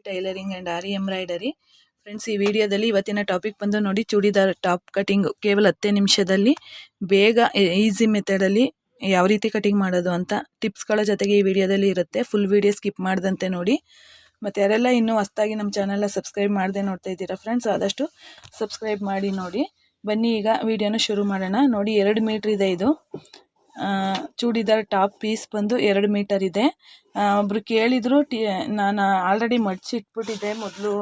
Tailoring and aari embroidery friends ಈ ವಿಡಿಯೋದಲ್ಲಿ ಇವತ್ತಿನ ಟಾಪಿಕ್ ಬಂದು ನೋಡಿ ಚೂಡಿದಾರ್ ಟಾಪ್ ಕಟಿಂಗ್ ಕೇವಲ ಹತ್ತೇ ನಿಮಿಷದಲ್ಲಿ ಬೇಗ ಈಸಿ ಮೆಥಡಲ್ಲಿ ಯಾವ ರೀತಿ ಕಟಿಂಗ್ ಮಾಡೋದು ಅಂತ ಟಿಪ್ಸ್ಗಳ ಜೊತೆಗೆ ಈ ವಿಡಿಯೋದಲ್ಲಿ ಇರುತ್ತೆ. ಫುಲ್ ವಿಡಿಯೋ ಸ್ಕಿಪ್ ಮಾಡ್ದಂತೆ ನೋಡಿ. ಮತ್ತು ಯಾರೆಲ್ಲ ಇನ್ನೂ ಹೊಸ್ದಾಗಿ ನಮ್ಮ ಚಾನಲ್ನ ಸಬ್ಸ್ಕ್ರೈಬ್ ಮಾಡದೆ ನೋಡ್ತಾ ಇದ್ದೀರಾ ಫ್ರೆಂಡ್ಸ್ ಆದಷ್ಟು ಸಬ್ಸ್ಕ್ರೈಬ್ ಮಾಡಿ ನೋಡಿ. ಬನ್ನಿ ಈಗ ವಿಡಿಯೋನ ಶುರು ಮಾಡೋಣ. ನೋಡಿ, ಎರಡು ಮೀಟ್ರ್ ಇದೆ ಇದು. ಚೂಡಿದಾರ್ ಟಾಪ್ ಪೀಸ್ ಬಂದು ಎರಡು ಮೀಟರ್ ಇದೆ. ಆ, ಕೇಳಿದರು ಟಿ ನಾನು ಆಲ್ರೆಡಿ ಮಡ್ಚಿಟ್ಬಿಟ್ಟಿದ್ದೆ ಮೊದಲು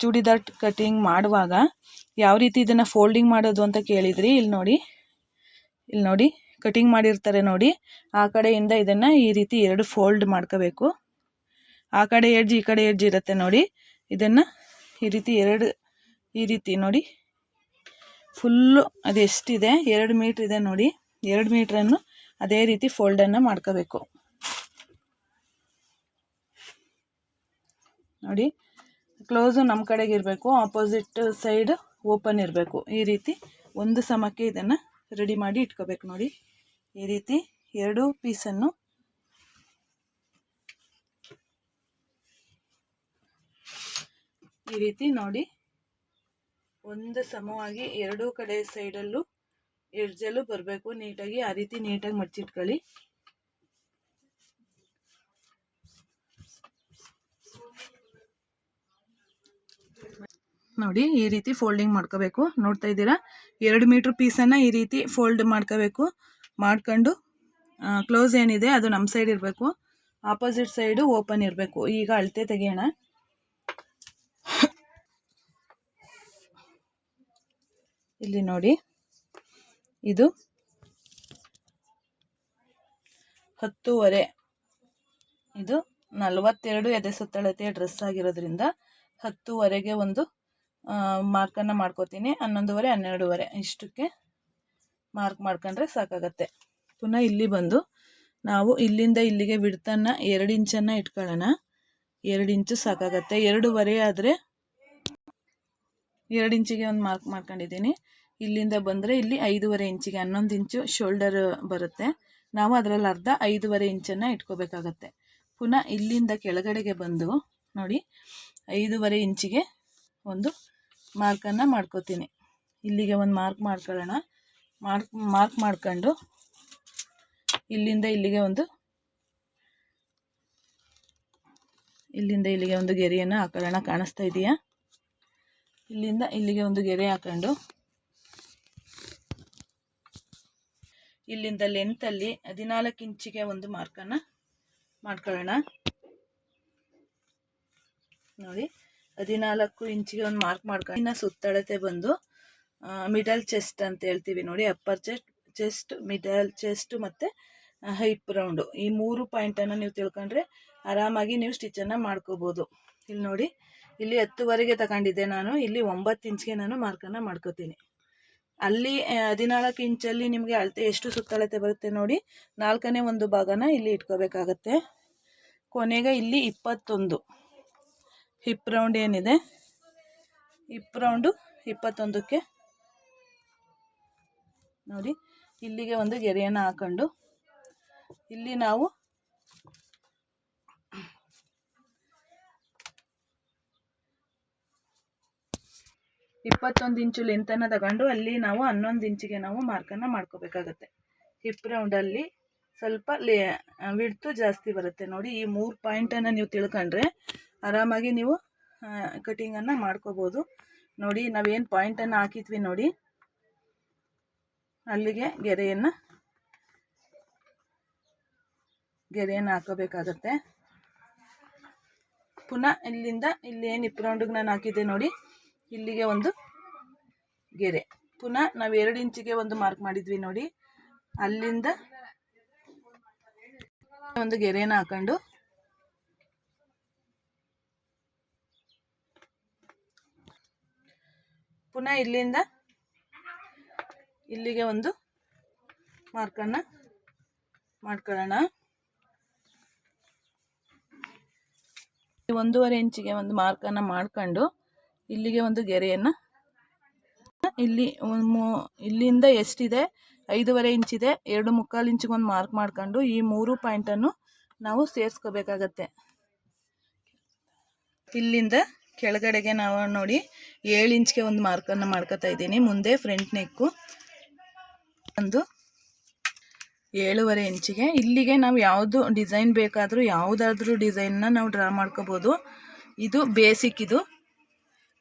ಚೂಡಿದಾರ್ ಕಟ್ಟಿಂಗ್ ಮಾಡುವಾಗ. ಯಾವ ರೀತಿ ಇದನ್ನು ಫೋಲ್ಡಿಂಗ್ ಮಾಡೋದು ಅಂತ ಕೇಳಿದ್ರಿ? ಇಲ್ಲಿ ನೋಡಿ ಇಲ್ಲಿ ನೋಡಿ ಕಟಿಂಗ್ ಮಾಡಿರ್ತಾರೆ ನೋಡಿ. ಆ ಕಡೆಯಿಂದ ಇದನ್ನು ಈ ರೀತಿ ಎರಡು ಫೋಲ್ಡ್ ಮಾಡ್ಕೋಬೇಕು. ಆ ಕಡೆ ಎಡ್ಜ್ ಈ ಕಡೆ ಎಡ್ಜ್ ಇರುತ್ತೆ ನೋಡಿ. ಇದನ್ನು ಈ ರೀತಿ ಎರಡು ಈ ರೀತಿ ನೋಡಿ. ಫುಲ್ಲು ಅದು ಎಷ್ಟಿದೆ ಎರಡು ಮೀಟ್ರ್ ಇದೆ ನೋಡಿ. ಎರಡು ಮೀಟ್ರನ್ನು ಅದೇ ರೀತಿ ಫೋಲ್ಡನ್ನು ಮಾಡ್ಕೋಬೇಕು. ನೋಡಿ ಕ್ಲೋಸು ನಮ್ಮ ಕಡೆಗೆ ಇರಬೇಕು ಆಪೋಸಿಟ್ ಸೈಡ್ ಓಪನ್ ಇರಬೇಕು. ಈ ರೀತಿ ಒಂದು ಸಮಕ್ಕೆ ಇದನ್ನು ರೆಡಿ ಮಾಡಿ ಇಟ್ಕೋಬೇಕು ನೋಡಿ. ಈ ರೀತಿ ಎರಡು ಪೀಸನ್ನು ಈ ರೀತಿ ನೋಡಿ. ಒಂದು ಸಮವಾಗಿ ಎರಡೂ ಕಡೆ ಸೈಡಲ್ಲೂ ಎಡ್ಜಲ್ಲೂ ಬರಬೇಕು. ನೀಟಾಗಿ ಆ ರೀತಿ ನೀಟಾಗಿ ಮಡ್ಚಿಟ್ಕೊಳ್ಳಿ. ನೋಡಿ ಈ ರೀತಿ ಫೋಲ್ಡಿಂಗ್ ಮಾಡ್ಕೋಬೇಕು. ನೋಡ್ತಾ ಇದ್ದೀರಾ? ಎರಡು ಮೀಟ್ರ್ ಪೀಸನ್ನು ಈ ರೀತಿ ಫೋಲ್ಡ್ ಮಾಡ್ಕೋಬೇಕು. ಮಾಡ್ಕೊಂಡು ಕ್ಲೋಸ್ ಏನಿದೆ ಅದು ನಮ್ಮ ಸೈಡ್ ಇರಬೇಕು. ಆಪೋಸಿಟ್ ಸೈಡು ಓಪನ್ ಇರಬೇಕು. ಈಗ ಅಳತೆ ತೆಗೆಯೋಣ. ಇಲ್ಲಿ ನೋಡಿ. ಇದು ಹತ್ತೂವರೆ. ಇದು ನಲವತ್ತೆರಡು ಎದೆ ಸುತ್ತಳತೆಯ ಡ್ರೆಸ್ ಆಗಿರೋದ್ರಿಂದ ಹತ್ತುವರೆಗೆ ಒಂದು ಮಾರ್ಕನ್ನು ಮಾಡ್ಕೋತೀನಿ. ಹನ್ನೊಂದುವರೆ, ಹನ್ನೆರಡುವರೆ ಇಷ್ಟಕ್ಕೆ ಮಾರ್ಕ್ ಮಾಡ್ಕೊಂಡ್ರೆ ಸಾಕಾಗತ್ತೆ. ಪುನಃ ಇಲ್ಲಿ ಬಂದು ನಾವು ಇಲ್ಲಿಂದ ಇಲ್ಲಿಗೆ ಬಿಡ್ತನ್ನ ಎರಡು ಇಂಚನ್ನು ಇಟ್ಕೊಳ್ಳೋಣ. ಎರಡು ಇಂಚು ಸಾಕಾಗತ್ತೆ. ಎರಡೂವರೆ ಆದರೆ ಎರಡು ಇಂಚಿಗೆ ಒಂದು ಮಾರ್ಕ್ ಮಾಡ್ಕೊಂಡಿದ್ದೀನಿ. ಇಲ್ಲಿಂದ ಬಂದರೆ ಇಲ್ಲಿ ಐದೂವರೆ ಇಂಚಿಗೆ ಹನ್ನೊಂದು ಇಂಚು ಶೋಲ್ಡರ್ ಬರುತ್ತೆ. ನಾವು ಅದರಲ್ಲಿ ಅರ್ಧ ಐದೂವರೆ ಇಂಚನ್ನು ಇಟ್ಕೋಬೇಕಾಗತ್ತೆ. ಪುನಃ ಇಲ್ಲಿಂದ ಕೆಳಗಡೆಗೆ ಬಂದು ನೋಡಿ, ಐದೂವರೆ ಇಂಚಿಗೆ ಒಂದು ಮಾರ್ಕನ್ನು ಮಾಡ್ಕೋತೀನಿ. ಇಲ್ಲಿಗೆ ಒಂದು ಮಾರ್ಕ್ ಮಾಡ್ಕೊಳ್ಳೋಣ. ಮಾರ್ಕ್ ಮಾರ್ಕ್ ಮಾಡ್ಕೊಂಡು ಇಲ್ಲಿಂದ ಇಲ್ಲಿಗೆ ಒಂದು, ಇಲ್ಲಿಂದ ಇಲ್ಲಿಗೆ ಒಂದು ಗೆರೆಯನ್ನು ಹಾಕೊಳ್ಳೋಣ. ಕಾಣಿಸ್ತಾ ಇದೆಯಾ? ಇಲ್ಲಿಂದ ಇಲ್ಲಿಗೆ ಒಂದು ಗೆರೆ ಹಾಕೊಂಡು ಇಲ್ಲಿಂದ ಲೆಂತಲ್ಲಿ ಹದಿನಾಲ್ಕು ಇಂಚಿಗೆ ಒಂದು ಮಾರ್ಕನ್ನು ಮಾಡ್ಕೊಳ್ಳೋಣ. ನೋಡಿ ಹದಿನಾಲ್ಕು ಇಂಚಿಗೆ ಒಂದು ಮಾರ್ಕ್ ಮಾಡ್ಕೊಂಡು ಇನ್ನು ಸುತ್ತಳತೆ ಬಂದು ಮಿಡಲ್ ಚೆಸ್ಟ್ ಅಂತ ಹೇಳ್ತೀವಿ ನೋಡಿ upper chest chest middle chest ಮತ್ತು ಹೈಪ್ ರೌಂಡು ಈ ಮೂರು ಪಾಯಿಂಟನ್ನು ನೀವು ತಿಳ್ಕೊಂಡ್ರೆ ಆರಾಮಾಗಿ ನೀವು ಸ್ಟಿಚನ್ನು ಮಾಡ್ಕೋಬೋದು. ಇಲ್ಲಿ ನೋಡಿ, ಇಲ್ಲಿ ಹತ್ತುವರೆಗೆ ತಗೊಂಡಿದ್ದೆ ನಾನು, ಇಲ್ಲಿ ಒಂಬತ್ತು ಇಂಚ್ಗೆ ನಾನು ಮಾರ್ಕನ್ನು ಮಾಡ್ಕೋತೀನಿ. ಅಲ್ಲಿ ಹದಿನಾಲ್ಕು ಇಂಚಲ್ಲಿ ನಿಮಗೆ ಅಳತೆ ಎಷ್ಟು ಸುತ್ತಳತೆ ಬರುತ್ತೆ ನೋಡಿ, ನಾಲ್ಕನೇ ಒಂದು ಭಾಗನ ಇಲ್ಲಿ ಇಟ್ಕೋಬೇಕಾಗತ್ತೆ. ಕೊನೆಗೆ ಇಲ್ಲಿ ಇಪ್ಪತ್ತೊಂದು. ಹಿಪ್ ರೌಂಡ್ ಏನಿದೆ? ಹಿಪ್ ರೌಂಡು ಇಪ್ಪತ್ತೊಂದಕ್ಕೆ. ನೋಡಿ, ಇಲ್ಲಿಗೆ ಒಂದು ಗೆರೆಯನ್ನು ಹಾಕೊಂಡು, ಇಲ್ಲಿ ನಾವು ಇಪ್ಪತ್ತೊಂದು ಇಂಚು ಲೆಂತನ್ನು ತಗೊಂಡು ಅಲ್ಲಿ ನಾವು ಹನ್ನೊಂದು ಇಂಚಿಗೆ ನಾವು ಮಾರ್ಕನ್ನು ಮಾಡ್ಕೋಬೇಕಾಗತ್ತೆ. ಹಿಪ್ ರೌಂಡಲ್ಲಿ ಸ್ವಲ್ಪ ಲೇ ವಿಡ್ತು ಜಾಸ್ತಿ ಬರುತ್ತೆ. ನೋಡಿ, ಈ ಮೂರು ಪಾಯಿಂಟನ್ನು ನೀವು ತಿಳ್ಕೊಂಡ್ರೆ ಆರಾಮಾಗಿ ನೀವು ಕಟಿಂಗನ್ನು ಮಾಡ್ಕೋಬೋದು. ನೋಡಿ, ನಾವೇನು ಪಾಯಿಂಟನ್ನು ಹಾಕಿದ್ವಿ ನೋಡಿ. ಅಲ್ಲಿಗೆ ಗೆರೆಯನ್ನು ಗೆರೆಯನ್ನು ಹಾಕೋಬೇಕಾಗತ್ತೆ. ಪುನಃ ಇಲ್ಲಿಂದ ಇಲ್ಲಿ ಏನು ಹಿಪ್ ರೌಂಡಿಗೆ ನಾನು ಹಾಕಿದ್ದೆ ನೋಡಿ. ಇಲ್ಲಿಗೆ ಒಂದು ಗೆರೆ. ಪುನಃ ನಾವು ಎರಡು ಇಂಚಿಗೆ ಒಂದು ಮಾರ್ಕ್ ಮಾಡಿದ್ವಿ ನೋಡಿ. ಅಲ್ಲಿಂದ ಒಂದು ಗೆರೆಯನ್ನು ಹಾಕೊಂಡು ಪುನಃ ಇಲ್ಲಿಂದ ಇಲ್ಲಿಗೆ ಒಂದು ಮಾರ್ಕನ್ನು ಮಾಡ್ಕೊಳ್ಳೋಣ. ಒಂದೂವರೆ ಇಂಚಿಗೆ ಒಂದು ಮಾರ್ಕನ್ನು ಮಾಡ್ಕೊಂಡು ಇಲ್ಲಿಗೆ ಒಂದು ಗೆರೆಯನ್ನು ಇಲ್ಲಿ ಇಲ್ಲಿಂದ ಎಷ್ಟಿದೆ? ಐದೂವರೆ ಇಂಚಿದೆ. ಎರಡು ಮುಕ್ಕಾಲು ಇಂಚಿಗೆ ಒಂದು ಮಾರ್ಕ್ ಮಾಡ್ಕೊಂಡು ಈ ಮೂರು ಪಾಯಿಂಟನ್ನು ನಾವು ಸೇರಿಸ್ಕೋಬೇಕಾಗತ್ತೆ. ಇಲ್ಲಿಂದ ಕೆಳಗಡೆಗೆ ನಾವು ನೋಡಿ ಏಳು ಇಂಚ್ಗೆ ಒಂದು ಮಾರ್ಕನ್ನು ಮಾಡ್ಕೋತಾ ಇದ್ದೀನಿ. ಮುಂದೆ ಫ್ರಂಟ್ ನೆಕ್ಕು ಒಂದು ಏಳುವರೆ ಇಂಚಿಗೆ. ಇಲ್ಲಿಗೆ ನಾವು ಯಾವುದು ಡಿಸೈನ್ ಬೇಕಾದರೂ ಯಾವುದಾದ್ರೂ ಡಿಸೈನ್ನ ನಾವು ಡ್ರಾ ಮಾಡ್ಕೋಬೋದು. ಇದು ಬೇಸಿಕ್ ಇದು.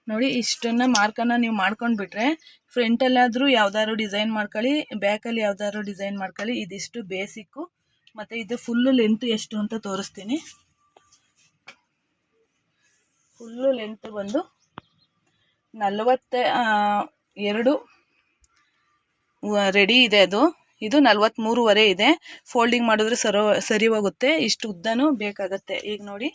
ನೋಡಿ, ಇಷ್ಟನ್ನು ಮಾರ್ಕನ್ನು ನೀವು ಮಾಡ್ಕೊಂಡ್ಬಿಟ್ರೆ ಫ್ರಂಟಲ್ಲಾದರೂ ಯಾವ್ದಾದ್ರು ಡಿಸೈನ್ ಮಾಡ್ಕೊಳ್ಳಿ, ಬ್ಯಾಕಲ್ಲಿ ಯಾವ್ದಾದ್ರು ಡಿಸೈನ್ ಮಾಡ್ಕೊಳ್ಳಿ. ಇದಿಷ್ಟು ಬೇಸಿಕ್ಕು. ಮತ್ತು ಇದು ಫುಲ್ಲು ಲೆಂತ್ ಎಷ್ಟು ಅಂತ ತೋರಿಸ್ತೀನಿ. ಫುಲ್ಲು ಲೆಂತ್ ಬಂದು ನಲವತ್ತ ಎರಡು ರೆಡಿ ಇದೆ ಅದು. ಇದು ನಲ್ವತ್ತ್ಮೂರುವರೆ ಇದೆ. ಫೋಲ್ಡಿಂಗ್ ಮಾಡಿದ್ರೆ ಸರೋ, ಸರಿ ಹೋಗುತ್ತೆ. ಇಷ್ಟು ಉದ್ದನೂ ಬೇಕಾಗತ್ತೆ. ಈಗ ನೋಡಿ.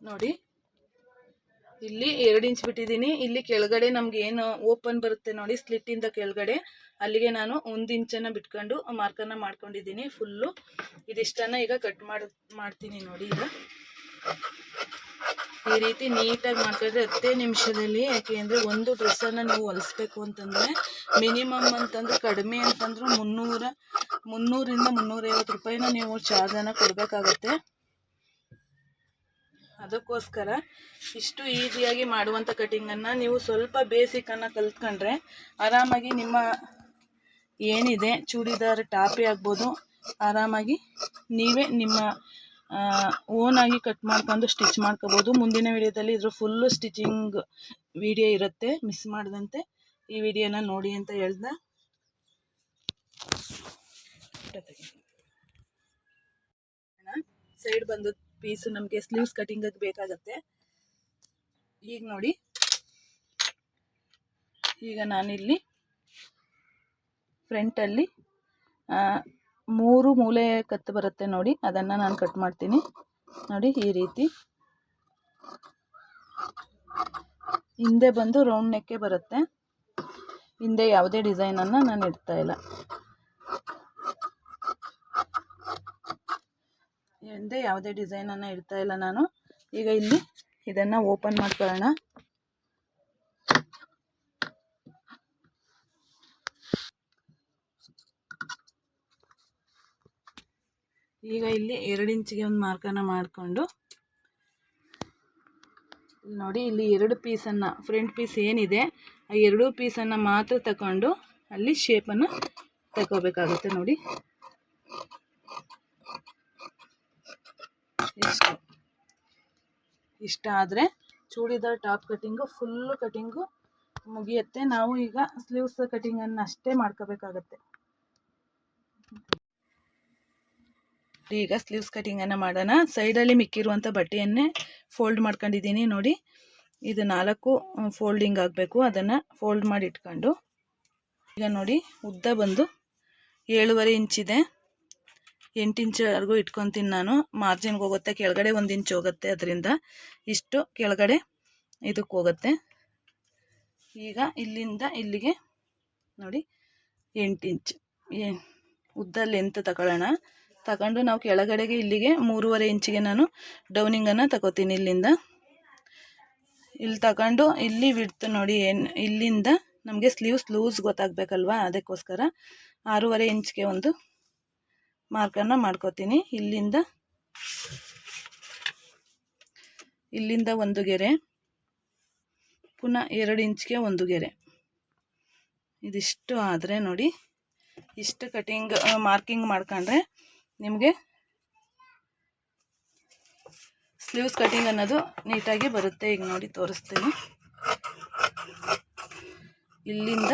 ನೋಡಿ. ಇಲ್ಲಿ ಎರಡು ಇಂಚ್ ಬಿಟ್ಟಿದ್ದೀನಿ. ಇಲ್ಲಿ ಕೆಳಗಡೆ ನಮ್ಗೆ ಏನು ಓಪನ್ ಬರುತ್ತೆ ನೋಡಿ ಸ್ಲಿಟ್ಟಿಂದ ಕೆಳಗಡೆ. ಅಲ್ಲಿಗೆ ನಾನು ಒಂದು ಇಂಚನ್ನು ಬಿಟ್ಕೊಂಡು ಮಾರ್ಕನ್ನು ಮಾಡ್ಕೊಂಡಿದ್ದೀನಿ ಫುಲ್ಲು. ಇದಿಷ್ಟನ್ನು ಈಗ ಕಟ್ ಮಾಡಿ, ಮಾಡ್ತೀನಿ ನೋಡಿ ಈಗ. ಈ ರೀತಿ ನೀಟಾಗಿ ಮಾಡ್ಕೊಂಡ್ರೆ ಹತ್ತೇ ನಿಮಿಷದಲ್ಲಿ, ಯಾಕೆ ಅಂದರೆ ಒಂದು ಡ್ರೆಸ್ಸನ್ನು ನೀವು ಹೊಲಿಸ್ಬೇಕು ಅಂತಂದರೆ ಮಿನಿಮಮ್ ಅಂತಂದ್ರೆ ಕಡಿಮೆ ಅಂತಂದ್ರೆ ಮುನ್ನೂರ, ಮುನ್ನೂರಿಂದ ಮುನ್ನೂರೈವತ್ತು ರೂಪಾಯಿನ ನೀವು ಚಾರ್ಜನ್ನು ಕೊಡಬೇಕಾಗತ್ತೆ. ಅದಕ್ಕೋಸ್ಕರ ಇಷ್ಟು ಈಸಿಯಾಗಿ ಮಾಡುವಂಥ ಕಟಿಂಗನ್ನು ನೀವು ಸ್ವಲ್ಪ ಬೇಸಿಕನ್ನು ಕಲ್ತ್ಕೊಂಡ್ರೆ ಆರಾಮಾಗಿ ನಿಮ್ಮ ಏನಿದೆ, ಚೂಡಿದಾರ್, ಟಾಪೇ ಆಗ್ಬೋದು, ಆರಾಮಾಗಿ ನೀವೇ ನಿಮ್ಮ ಓನಾಗಿ ಕಟ್ ಮಾಡ್ಕೊಂಡು ಸ್ಟಿಚ್ ಮಾಡ್ಕೋಬೋದು. ಮುಂದಿನ ವಿಡಿಯೋದಲ್ಲಿ ಇದ್ರ ಫುಲ್ಲು ಸ್ಟಿಚಿಂಗ್ ವಿಡಿಯೋ ಇರುತ್ತೆ. ಮಿಸ್ ಮಾಡದಂತೆ ಈ ವಿಡಿಯೋನ ನೋಡಿ ಅಂತ ಹೇಳ್ದ. ಸೈಡ್ ಬಂದು ಪೀಸು ನಮಗೆ ಸ್ಲೀವ್ಸ್ ಕಟಿಂಗ್ ಬೇಕಾಗತ್ತೆ. ಈಗ ನೋಡಿ. ಈಗ ನಾನಿಲ್ಲಿ ಫ್ರಂಟಲ್ಲಿ ಮೂರು ಮೂಲೆ ಕತ್ತು ಬರುತ್ತೆ ನೋಡಿ. ಅದನ್ನು ನಾನು ಕಟ್ ಮಾಡ್ತೀನಿ. ನೋಡಿ ಈ ರೀತಿ. ಹಿಂದೆ ಬಂದು ರೌಂಡ್ ನೆಕ್ಕೆ ಬರುತ್ತೆ. ಹಿಂದೆ ಯಾವುದೇ ಡಿಸೈನನ್ನು ನಾನು ಇಡ್ತಾ ಇಲ್ಲ. ಹಿಂದೆ ಯಾವುದೇ ಡಿಸೈನನ್ನು ಇಡ್ತಾ ಇಲ್ಲ ನಾನು. ಈಗ ಇಲ್ಲಿ ಇದನ್ನು ಓಪನ್ ಮಾಡ್ಕೊಳ್ಳೋಣ. ಈಗ ಇಲ್ಲಿ ಎರಡು ಇಂಚಿಗೆ ಒಂದು ಮಾರ್ಕನ್ನು ಮಾಡಿಕೊಂಡು ನೋಡಿ ಇಲ್ಲಿ ಎರಡು ಪೀಸನ್ನು ಫ್ರಂಟ್ ಪೀಸ್ ಏನಿದೆ, ಆ ಎರಡೂ ಪೀಸನ್ನು ಮಾತ್ರ ತಗೊಂಡು ಅಲ್ಲಿ ಶೇಪನ್ನು ತಗೋಬೇಕಾಗುತ್ತೆ ನೋಡಿ. ಇಷ್ಟು. ಇಷ್ಟ ಆದರೆ churidar top cutting full cutting ಮುಗಿಯುತ್ತೆ. ನಾವು ಈಗ ಸ್ಲೀವ್ಸ್ ಕಟ್ಟಿಂಗನ್ನು ಅಷ್ಟೇ ಮಾಡ್ಕೋಬೇಕಾಗತ್ತೆ. ಈಗ ಸ್ಲೀವ್ಸ್ ಕಟಿಂಗನ್ನು ಮಾಡೋಣ. ಸೈಡಲ್ಲಿ ಮಿಕ್ಕಿರುವಂಥ ಬಟ್ಟೆಯನ್ನೇ ಫೋಲ್ಡ್ ಮಾಡ್ಕೊಂಡಿದ್ದೀನಿ. ನೋಡಿ, ಇದು ನಾಲ್ಕು ಫೋಲ್ಡಿಂಗ್ ಆಗಬೇಕು. ಅದನ್ನು ಫೋಲ್ಡ್ ಮಾಡಿ ಇಟ್ಕೊಂಡು ಈಗ ನೋಡಿ, ಉದ್ದ ಬಂದು ಏಳುವರೆ ಇಂಚಿದೆ. ಎಂಟು ಇಂಚ್ವರೆಗೂ ಇಟ್ಕೊತೀನಿ ನಾನು. ಮಾರ್ಜಿನ್ಗೆ ಹೋಗುತ್ತೆ, ಕೆಳಗಡೆ ಒಂದು ಇಂಚ್ ಹೋಗುತ್ತೆ ಅದರಿಂದ. ಇಷ್ಟು ಕೆಳಗಡೆ ಇದಕ್ಕೆ ಹೋಗುತ್ತೆ. ಈಗ ಇಲ್ಲಿಂದ ಇಲ್ಲಿಗೆ ನೋಡಿ, ಎಂಟು ಇಂಚ್ ಉದ್ದ ಲೆಂತ್ ತಗೊಳ್ಳೋಣ. ತಗೊಂಡು ನಾವು ಕೆಳಗಡೆಗೆ ಇಲ್ಲಿಗೆ ಮೂರುವರೆ ಇಂಚಿಗೆ ನಾನು ಡೌನಿಂಗನ್ನು ತಗೋತೀನಿ ಇಲ್ಲಿಂದ. ಇಲ್ಲಿ ತಗೊಂಡು ಇಲ್ಲಿ ಬಿಡ್ತು ನೋಡಿ, ಏನು, ಇಲ್ಲಿಂದ ನಮಗೆ ಸ್ಲೀವ್ಸ್ ಲೂಸ್ ಗೊತ್ತಾಗಬೇಕಲ್ವಾ ಅದಕ್ಕೋಸ್ಕರ. ಆರೂವರೆ ಇಂಚ್ಗೆ ಒಂದು ಮಾರ್ಕನ್ನು ಮಾಡ್ಕೋತೀನಿ. ಇಲ್ಲಿಂದ ಇಲ್ಲಿಂದ ಒಂದು ಗೆರೆ, ಪುನಃ ಎರಡು ಇಂಚ್ಗೆ ಒಂದು ಗೆರೆ. ಇದಿಷ್ಟು ಆದರೆ ನೋಡಿ, ಇಷ್ಟು ಕಟಿಂಗ್ ಮಾರ್ಕಿಂಗ್ ಮಾಡ್ಕೊಂಡ್ರೆ ನಿಮಗೆ ಸ್ಲೀವ್ಸ್ ಕಟಿಂಗ್ ಅನ್ನೋದು ನೀಟಾಗಿ ಬರುತ್ತೆ. ಈಗ ನೋಡಿ ತೋರಿಸ್ತೀನಿ. ಇಲ್ಲಿಂದ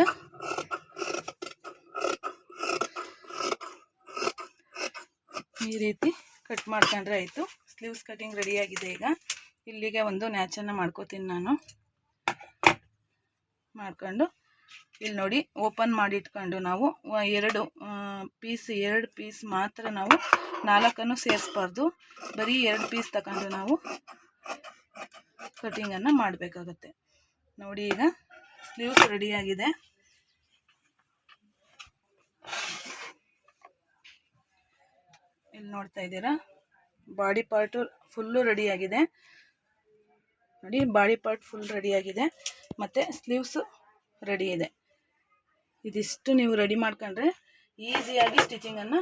ಈ ರೀತಿ ಕಟ್ ಮಾಡ್ಕೊಂಡ್ರೆ ಆಯಿತು. ಸ್ಲೀವ್ಸ್ ಕಟಿಂಗ್ ರೆಡಿಯಾಗಿದೆ ಈಗ. ಇಲ್ಲಿಗೆ ಒಂದು ನ್ಯಾಚನ್ನು ಮಾಡ್ಕೋತೀನಿ ನಾನು. ಮಾಡ್ಕೊಂಡು ಇಲ್ಲಿ ನೋಡಿ ಓಪನ್ ಮಾಡಿ ಇಟ್ಕೊಂಡು ನಾವು ಎರಡು ಪೀಸ್ ಎರಡು ಪೀಸ್ ಮಾತ್ರ ನಾವು ನಾಲ್ಕನ್ನು ಸೇರಿಸ್ಬಾರ್ದು. ಬರೀ ಎರಡು ಪೀಸ್ ತಗೊಂಡು ನಾವು ಕಟಿಂಗನ್ನು ಮಾಡಬೇಕಾಗತ್ತೆ. ನೋಡಿ ಈಗ ಸ್ಲೀವ್ಸ್ ರೆಡಿಯಾಗಿದೆ ಇಲ್ಲಿ ನೋಡ್ತಾ ಇದ್ದೀರಾ? ಬಾಡಿ ಪಾರ್ಟು ಫುಲ್ಲು ರೆಡಿಯಾಗಿದೆ ನೋಡಿ, ಬಾಡಿ ಪಾರ್ಟ್ ಫುಲ್ ರೆಡಿಯಾಗಿದೆ ಮತ್ತು ಸ್ಲೀವ್ಸು ರೆಡಿ ಇದೆ. ಇದಿಷ್ಟು ನೀವು ರೆಡಿ ಮಾಡ್ಕೊಂಡ್ರೆ ಈಸಿಯಾಗಿ ಸ್ಟಿಚಿಂಗನ್ನು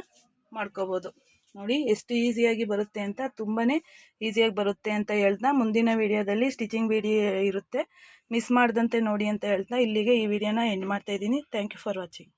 ಮಾಡ್ಕೋಬೋದು. ನೋಡಿ, ಎಷ್ಟು ಈಸಿಯಾಗಿ ಬರುತ್ತೆ ಅಂತ ತುಂಬಾ ಈಸಿಯಾಗಿ ಬರುತ್ತೆ ಅಂತ ಹೇಳ್ತಾ ಮುಂದಿನ ವಿಡಿಯೋದಲ್ಲಿ ಸ್ಟಿಚಿಂಗ್ ವಿಡಿಯೋ ಇರುತ್ತೆ. ಮಿಸ್ ಮಾಡ್ದಂತೆ ನೋಡಿ ಅಂತ ಹೇಳ್ತಾ ಇಲ್ಲಿಗೆ ಈ ವಿಡಿಯೋನ ಎಂಡ್ ಮಾಡ್ತಾ ಇದ್ದೀನಿ. Thank you for watching